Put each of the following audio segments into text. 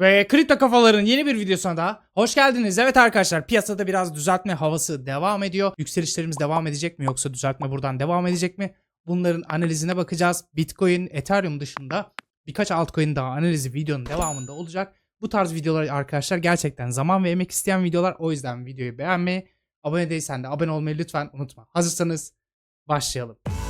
Ve kripto kafaların yeni bir videosuna da hoş geldiniz. Evet arkadaşlar piyasada biraz düzeltme havası devam ediyor. Yükselişlerimiz devam edecek mi yoksa düzeltme buradan devam edecek mi? Bunların analizine bakacağız. Bitcoin, Ethereum dışında birkaç altcoin daha analizi videonun devamında olacak. Bu tarz videolar arkadaşlar gerçekten zaman ve emek isteyen videolar. O yüzden videoyu beğenmeyi, abone değilsen de abone olmayı lütfen unutma. Hazırsanız başlayalım.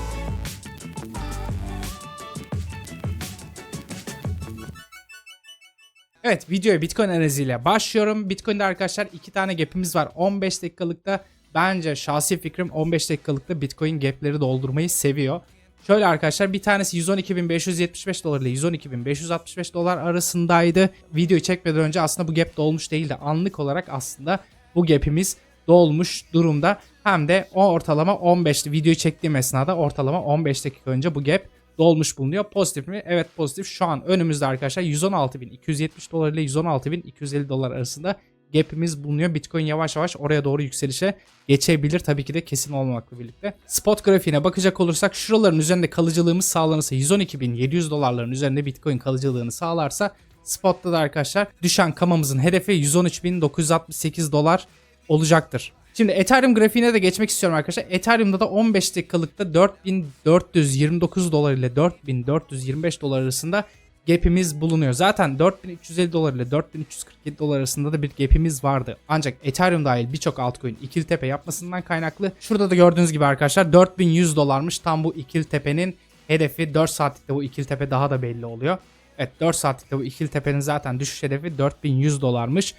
Evet videoya Bitcoin analiziyle başlıyorum. Bitcoin'de arkadaşlar iki tane gap'imiz var. 15 dakikalıkta bence şahsi fikrim 15 dakikalıkta Bitcoin gap'leri doldurmayı seviyor. Şöyle arkadaşlar bir tanesi 112.575 dolar ile 112.565 dolar arasındaydı. Videoyu çekmeden önce aslında bu gap dolmuş değildi. Anlık olarak aslında bu gap'imiz dolmuş durumda. Hem de o ortalama 15'ti. Videoyu çektiğim esnada ortalama 15 dakika önce bu gap dolmuş bulunuyor. Pozitif mi? Evet pozitif. Şu an önümüzde arkadaşlar 116.270 dolar ile 116.250 dolar arasında gap'imiz bulunuyor. Bitcoin yavaş yavaş oraya doğru yükselişe geçebilir. Tabii ki de kesin olmamakla birlikte. Spot grafiğine bakacak olursak şuraların üzerinde kalıcılığımız sağlanırsa 112.700 dolarların üzerinde Bitcoin kalıcılığını sağlarsa Spot'ta da arkadaşlar düşen kamamızın hedefi 113.968 dolar olacaktır. Şimdi Ethereum grafiğine de geçmek istiyorum arkadaşlar. Ethereum'da da 15 dakikalıkta 4429 dolar ile 4425 dolar arasında gap'imiz bulunuyor. Zaten 4350 dolar ile 4347 dolar arasında da bir gap'imiz vardı. Ancak Ethereum dahil birçok altcoin ikili tepe yapmasından kaynaklı. Şurada da gördüğünüz gibi arkadaşlar 4100 dolarmış tam bu ikili tepenin hedefi 4 saatlikte bu ikili tepe daha da belli oluyor. Evet 4 saatlikte bu ikili tepenin zaten düşüş hedefi 4100 dolarmış.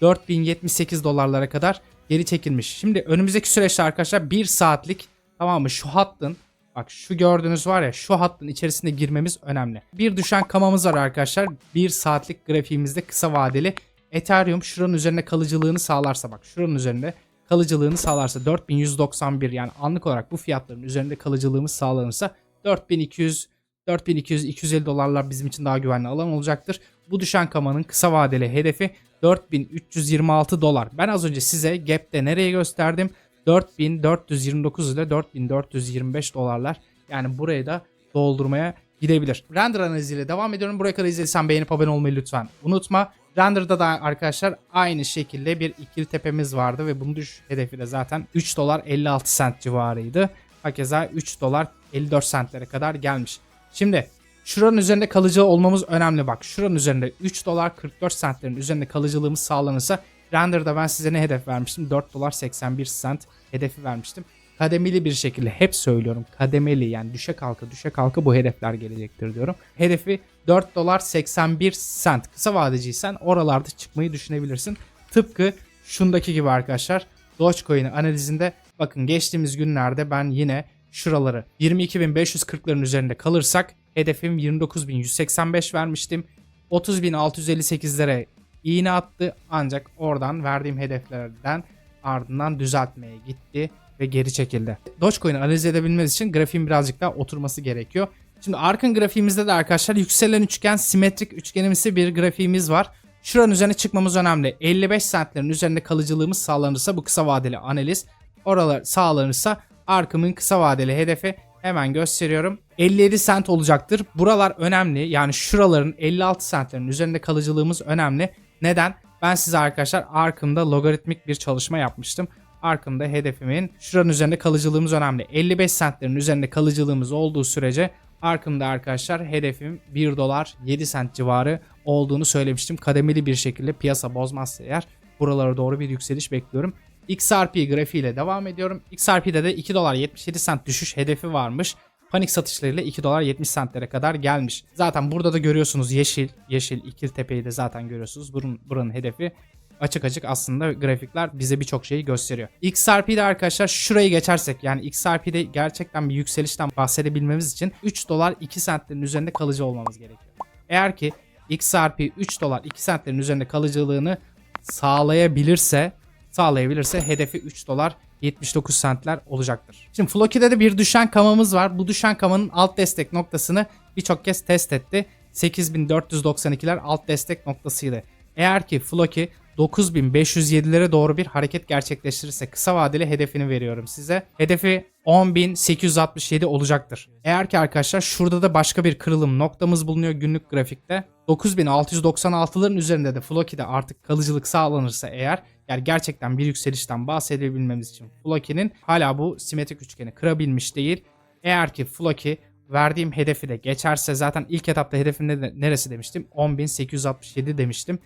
4078 dolarlara kadar geri çekilmiş. Şimdi önümüzdeki süreçte arkadaşlar 1 saatlik tamam mı şu hattın bak şu gördüğünüz var ya şu hattın içerisine girmemiz önemli. Bir düşen kamamız var arkadaşlar. 1 saatlik grafiğimizde kısa vadeli Ethereum şuranın üzerinde kalıcılığını sağlarsa bak şuranın üzerinde kalıcılığını sağlarsa 4191 yani anlık olarak bu fiyatların üzerinde kalıcılığımız sağlanırsa 4200 4200 250 dolarlar bizim için daha güvenli alan olacaktır. Bu düşen kamanın kısa vadeli hedefi 4326 dolar. Ben az önce size gap'te nereye gösterdim? 4429 ile 4425 dolarlar. Yani burayı da doldurmaya gidebilir. Render analiziyle devam ediyorum. Buraya kadar izlediysen beğenip abone olmayı lütfen unutma. Render'da da arkadaşlar aynı şekilde bir ikili tepemiz vardı ve bunun düşüş hedefi de zaten 3 dolar 56 sent civarıydı. Hakeza 3 dolar 54 sentlere kadar gelmiş. Şimdi şuranın üzerinde kalıcı olmamız önemli bak. Şuranın üzerinde 3 dolar 44 sentlerin üzerinde kalıcılığımız sağlanırsa Render'da ben size ne hedef vermiştim? 4 dolar 81 sent hedefi vermiştim. Kademeli bir şekilde hep söylüyorum. Kademeli yani düşe kalka düşe kalka bu hedefler gelecektir diyorum. Hedefi 4 dolar 81 sent. Kısa vadeciysen oralarda çıkmayı düşünebilirsin. Tıpkı şundaki gibi arkadaşlar. Dogecoin'in analizinde bakın geçtiğimiz günlerde ben yine şuraları 22.540'ların üzerinde kalırsak hedefim 29.185 vermiştim. 30.658'lere iğne attı ancak oradan verdiğim hedeflerden ardından düzeltmeye gitti ve geri çekildi. Dogecoin'i analiz edebilmemiz için grafiğin birazcık daha oturması gerekiyor. Şimdi Ark'ın grafiğimizde de arkadaşlar yükselen üçgen simetrik üçgenimsi bir grafiğimiz var. Şuranın üzerine çıkmamız önemli. 55 centlerin üzerinde kalıcılığımız sağlanırsa bu kısa vadeli analiz. Oralar sağlanırsa Ark'ımın kısa vadeli hedefi hemen gösteriyorum. 57 sent olacaktır. Buralar önemli. Yani şuraların 56 centlerin üzerinde kalıcılığımız önemli. Neden? Ben size arkadaşlar Ark'ımda logaritmik bir çalışma yapmıştım. Ark'ımda hedefimin şuranın üzerinde kalıcılığımız önemli. 55 centlerin üzerinde kalıcılığımız olduğu sürece Ark'ımda arkadaşlar hedefim 1 dolar 7 sent civarı olduğunu söylemiştim. Kademeli bir şekilde piyasa bozmazsa eğer buralara doğru bir yükseliş bekliyorum. XRP grafiğiyle devam ediyorum. XRP'de de 2 dolar 77 sent düşüş hedefi varmış. Panik satışlarıyla 2 dolar 70 sentlere kadar gelmiş. Zaten burada da görüyorsunuz yeşil, yeşil ikil tepeyi de zaten görüyorsunuz. Buranın, buranın hedefi açık açık aslında grafikler bize birçok şeyi gösteriyor. XRP'de arkadaşlar şurayı geçersek yani XRP'de gerçekten bir yükselişten bahsedebilmemiz için 3 dolar 2 sentlerin üzerinde kalıcı olmamız gerekiyor. Eğer ki XRP 3 dolar 2 sentlerin üzerinde kalıcılığını sağlayabilirse sağlayabilirse hedefi 3 dolar 79 centler olacaktır. Şimdi Floki'de de bir düşen kamamız var. Bu düşen kamanın alt destek noktasını birçok kez test etti. 8492'ler alt destek noktasıydı. Eğer ki Floki 9507'lere doğru bir hareket gerçekleştirirse kısa vadeli hedefini veriyorum size. Hedefi 10.867 olacaktır. Eğer ki arkadaşlar şurada da başka bir kırılım noktamız bulunuyor günlük grafikte. 9696'ların üzerinde de Floki'de artık kalıcılık sağlanırsa eğer yani gerçekten bir yükselişten bahsedebilmemiz için Floki'nin hala bu simetrik üçgeni kırabilmiş değil. Eğer ki Floki verdiğim hedefi de geçerse zaten ilk etapta hedefim ne- neresi demiştim? 10.867 demiştim.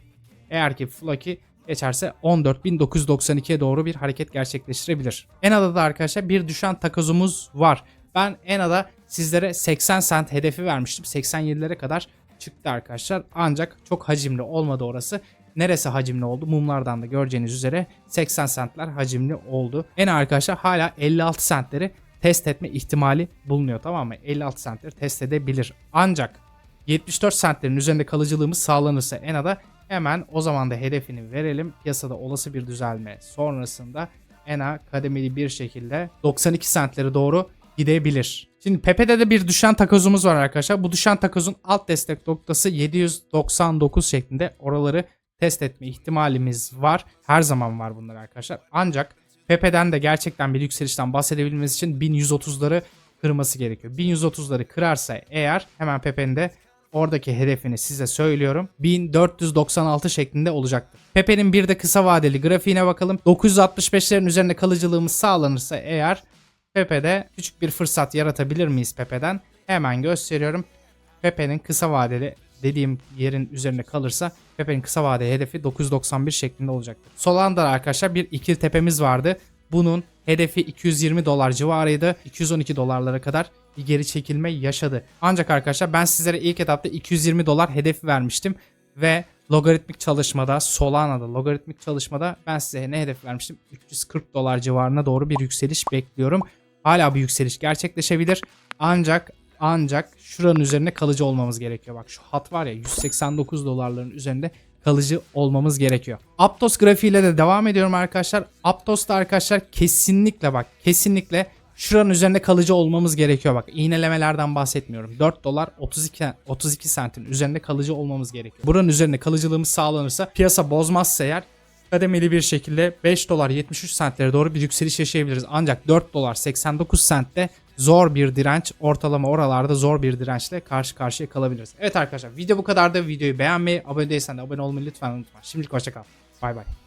Eğer ki Floki geçerse 14.992'ye doğru bir hareket gerçekleştirebilir. Ena'da da arkadaşlar bir düşen takozumuz var. Ben Ena'da sizlere 80 cent hedefi vermiştim. 87'lere kadar çıktı arkadaşlar. Ancak çok hacimli olmadı orası. Neresi hacimli oldu? Mumlardan da göreceğiniz üzere 80 centler hacimli oldu. Ena arkadaşlar hala 56 centleri test etme ihtimali bulunuyor tamam mı? 56 centleri test edebilir. Ancak 74 centlerin üzerinde kalıcılığımız sağlanırsa Ena'da hemen o zaman da hedefini verelim. Piyasada olası bir düzelme sonrasında Ena kademeli bir şekilde 92 centlere doğru gidebilir. Şimdi Pepe'de de bir düşen takozumuz var arkadaşlar. Bu düşen takozun alt destek noktası 799 şeklinde oraları test etme ihtimalimiz var. Her zaman var bunlar arkadaşlar. Ancak Pepe'den de gerçekten bir yükselişten bahsedebilmemiz için 1130'ları kırması gerekiyor. 1130'ları kırarsa eğer hemen Pepe'nin de oradaki hedefini size söylüyorum. 1496 şeklinde olacaktır. Pepe'nin bir de kısa vadeli grafiğine bakalım. 965'lerin üzerinde kalıcılığımız sağlanırsa eğer Pepe'de küçük bir fırsat yaratabilir miyiz Pepe'den? Hemen gösteriyorum. Pepe'nin kısa vadeli dediğim yerin üzerinde kalırsa Pepe'nin kısa vadeli hedefi 991 şeklinde olacaktır. Solan'da arkadaşlar bir ikili tepemiz vardı. Bunun hedefi 220 dolar civarıydı. 212 dolarlara kadar bir geri çekilme yaşadı. Ancak arkadaşlar ben sizlere ilk etapta 220 dolar hedef vermiştim ve logaritmik çalışmada Solana'da logaritmik çalışmada ben size ne hedef vermiştim? 340 dolar civarına doğru bir yükseliş bekliyorum. Hala bir yükseliş gerçekleşebilir. Ancak ancak şuranın üzerinde kalıcı olmamız gerekiyor. Bak şu hat var ya 189 dolarların üzerinde kalıcı olmamız gerekiyor. Aptos grafiğiyle de devam ediyorum arkadaşlar. Aptos'ta arkadaşlar kesinlikle bak kesinlikle şuranın üzerinde kalıcı olmamız gerekiyor. Bak iğnelemelerden bahsetmiyorum. 4 dolar 32 32 sentin üzerinde kalıcı olmamız gerekiyor. Buranın üzerinde kalıcılığımız sağlanırsa piyasa bozmazsa eğer kademeli bir şekilde 5 dolar 73 sentlere doğru bir yükseliş yaşayabiliriz. Ancak 4 dolar 89 sentte zor bir direnç ortalama oralarda zor bir dirençle karşı karşıya kalabiliriz. Evet arkadaşlar video bu kadar da videoyu beğenmeyi abone değilsen de abone olmayı lütfen unutma. Şimdilik hoşçakal. Bay bay.